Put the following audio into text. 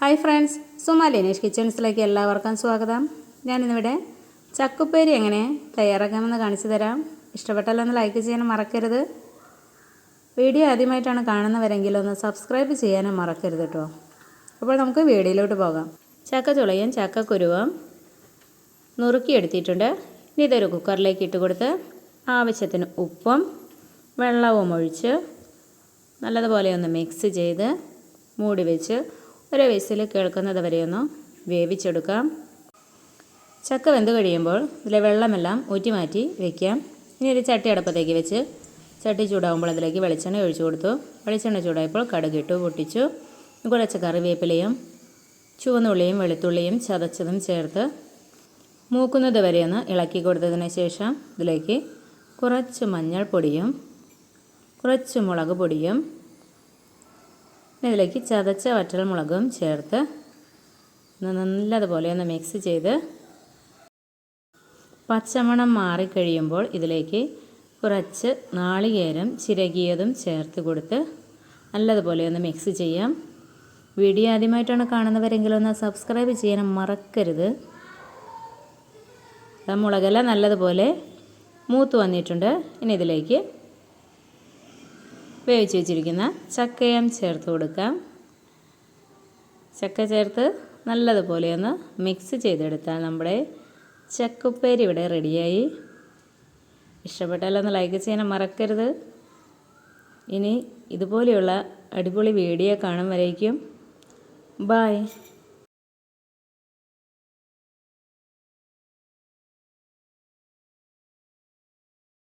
Hi friends Suma കിച്ചൺസിലേക്ക് എല്ലാവർക്കും സ്വാഗതം. ഞാനിന്നിവിടെ ചക്കുപ്പേരി എങ്ങനെ തയ്യാറാക്കാമെന്ന് കാണിച്ചു തരാം. ഇഷ്ടപ്പെട്ടല്ലോ ഒന്ന് ലൈക്ക് ചെയ്യാനും മറക്കരുത്. വീഡിയോ ആദ്യമായിട്ടാണ് കാണുന്നവരെങ്കിൽ ഒന്ന് സബ്സ്ക്രൈബ് ചെയ്യാനും മറക്കരുത് കേട്ടോ അപ്പോൾ നമുക്ക് വീഡിയോയിലോട്ട് പോകാം. ചക്ക ചുളയും ചക്കക്കുരുവും നുറുക്കിയെടുത്തിട്ടുണ്ട്. ഇനി ഇതൊരു കുക്കറിലേക്ക് ഇട്ട് കൊടുത്ത് ആവശ്യത്തിന് ഉപ്പും വെള്ളവും ഒഴിച്ച് നല്ലതുപോലെ ഒന്ന് മിക്സ് ചെയ്ത് മൂടി വെച്ച് ഒരു വിസിൽ കേൾക്കുന്നത് വരെയൊന്ന് വേവിച്ചെടുക്കാം. ചക്ക വെന്ത് കഴിയുമ്പോൾ ഇതിലെ വെള്ളമെല്ലാം ഊറ്റി മാറ്റി വയ്ക്കാം ഇനി ഒരു ചട്ടി അടുപ്പത്തേക്ക് വെച്ച് ചട്ടി ചൂടാകുമ്പോൾ അതിലേക്ക് വെളിച്ചെണ്ണ ഒഴിച്ചു കൊടുത്തു. വെളിച്ചെണ്ണ ചൂടായപ്പോൾ കടുകിട്ടു പൊട്ടിച്ചു. കുറച്ച് കറിവേപ്പിലയും ചുവന്നുള്ളിയും വെളുത്തുള്ളിയും ചതച്ചതും ചേർത്ത് മൂക്കുന്നത് വരെ ഒന്ന് ഇളക്കി കൊടുത്തതിന് ശേഷം ഇതിലേക്ക് കുറച്ച് മഞ്ഞൾപ്പൊടിയും കുറച്ച് മുളക് പൊടിയും ഇതിലേക്ക് ചതച്ച വറ്റൽമുളകും ചേർത്ത് നല്ലതുപോലെ ഒന്ന് മിക്സ് ചെയ്ത് പച്ചമണം മാറിക്കഴിയുമ്പോൾ ഇതിലേക്ക് കുറച്ച് നാളികേരം ചിരകിയതും ചേർത്ത് കൊടുത്ത് നല്ലതുപോലെ ഒന്ന് മിക്സ് ചെയ്യാം. വീഡിയോ ആദ്യമായിട്ടാണ് കാണുന്നവരെങ്കിലും ഒന്ന് സബ്സ്ക്രൈബ് ചെയ്യാൻ മറക്കരുത്. മുളകെല്ലാം നല്ലതുപോലെ മൂത്ത് വന്നിട്ടുണ്ട്. ഇനി ഇതിലേക്ക് വേവിച്ച് വെച്ചിരിക്കുന്ന ചക്കയും ചേർത്ത് കൊടുക്കാം. ചക്ക ചേർത്ത് നല്ലതുപോലെ ഒന്ന് മിക്സ് ചെയ്തെടുത്താൽ നമ്മുടെ ചക്കുപ്പേരി ഇവിടെ റെഡിയായി. ഇഷ്ടപ്പെട്ടാലൊന്ന് ലൈക്ക് ചെയ്യാൻ മറക്കരുത്. ഇനി ഇതുപോലെയുള്ള അടിപൊളി വീഡിയോ കാണും വരേക്കും. ബായ്